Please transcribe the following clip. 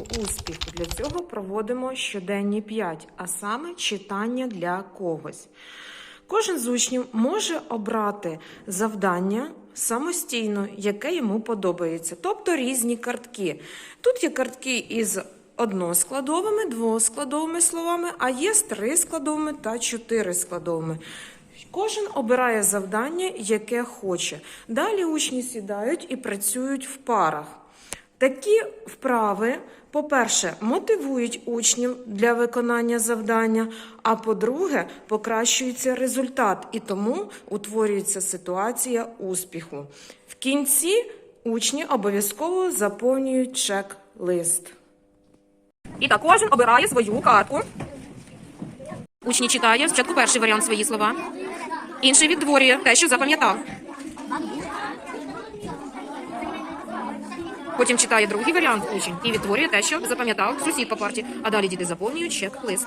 успіху. Для цього проводимо щоденні 5, а саме читання для когось. Кожен з учнів може обрати завдання самостійно, яке йому подобається, тобто різні картки. Тут є картки із односкладовими, двоскладовими словами, а є з трискладовими та чотирискладовими. Кожен обирає завдання, яке хоче. Далі учні сідають і працюють в парах. Такі вправи, по-перше, мотивують учнів для виконання завдання, а по-друге, покращується результат і тому утворюється ситуація успіху. В кінці учні обов'язково заповнюють чек-лист. І так кожен обирає свою картку. Учні читає спочатку перший варіант свої слова. Інший відтворює те, що запам'ятав. Потім читає другий варіант учень і відтворює те, що запам'ятав сусід по парті. А далі діти заповнюють чек-лист.